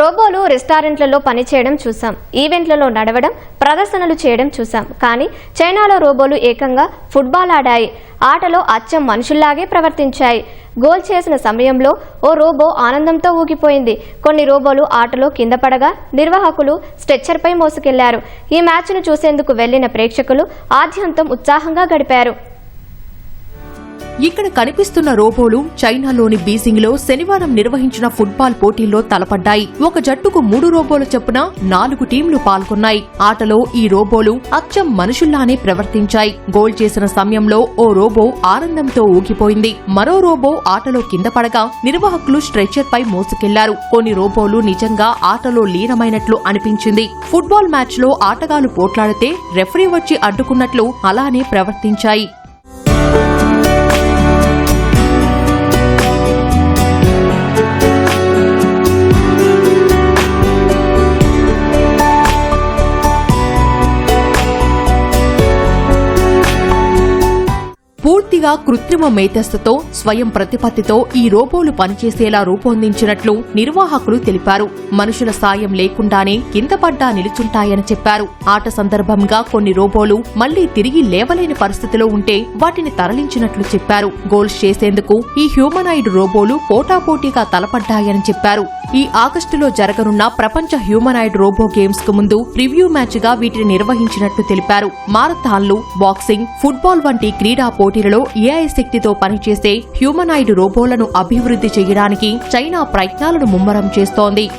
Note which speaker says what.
Speaker 1: రోబోలు రెస్టారెంట్లలో పనిచేయడం చూసాం. ఈవెంట్లలో నడవడం ప్రదర్శనలు చేయడం చూసాం. కానీ చైనాలో రోబోలు ఏకంగా ఫుట్బాల్ ఆడాయి. ఆటలో అచ్చం మనుషుల్లాగే ప్రవర్తించాయి. గోల్ చేసిన సమయంలో ఓ రోబో ఆనందంతో ఊగిపోయింది. కొన్ని రోబోలు ఆటలో కింద పడగా నిర్వాహకులు స్ట్రెచ్చర్పై మోసుకెళ్ళారు. ఈ మ్యాచ్ను చూసేందుకు వెళ్ళిన ప్రేక్షకులు ఆద్యంతం ఉత్సాహంగా గడిపారు.
Speaker 2: ఇక్కడ కనిపిస్తున్న రోబోలు చైనాలోని బీజింగ్లో శనివారం నిర్వహించిన ఫుట్బాల్ పోటీల్లో తలపడ్డాయి. ఒక జట్టుకు మూడు రోబోల చొప్పున నాలుగు టీంలు పాల్గొన్నాయి. ఆటలో ఈ రోబోలు అచ్చం మనుషుల్లానే ప్రవర్తించాయి. గోల్ చేసిన సమయంలో ఓ రోబో ఆనందంతో ఊగిపోయింది. మరో రోబో ఆటలో కింద పడగా నిర్వాహకులు స్ట్రెచర్ పై మోసుకెళ్ళారు. కొన్ని రోబోలు నిజంగా ఆటలో లీనమైనట్లు అనిపించింది. ఫుట్బాల్ మ్యాచ్లో ఆటగాళ్ళు పోట్లాడితే రెఫరీ వచ్చి అడ్డుకున్నట్లు అలానే ప్రవర్తించాయి. పూర్తిగా కృత్రిమ మేధస్సుతో స్వయం ప్రతిపత్తితో ఈ రోబోలు పనిచేసేలా రూపొందించినట్లు నిర్వాహకులు తెలిపారు. మనుషుల సాయం లేకుండానే కింద పడ్డా నిలుచుంటాయని చెప్పారు. ఆట సందర్భంగా కొన్ని రోబోలు మళ్ళీ తిరిగి లేవలేని పరిస్థితిలో ఉంటే వాటిని తరలించినట్లు చెప్పారు. గోల్స్ చేసేందుకు ఈ హ్యూమనాయిడ్ రోబోలు పోటాపోటీగా తలపడ్డాయని చెప్పారు. ఈ ఆగస్టులో జరగనున్న ప్రపంచ హ్యూమనాయిడ్ రోబో గేమ్స్కు ముందు రివ్యూ మ్యాచ్గా వీటిని నిర్వహించినట్లు తెలిపారు. మారథాన్లు బాక్సింగ్ ఫుట్బాల్ వంటి క్రీడా పోటీలలో ఏఐ శక్తితో పనిచేసే హ్యూమనాయిడ్ రోబోలను అభివృద్ధి చేయడానికి చైనా ప్రయత్నాలను ముమ్మరం చేస్తోంది.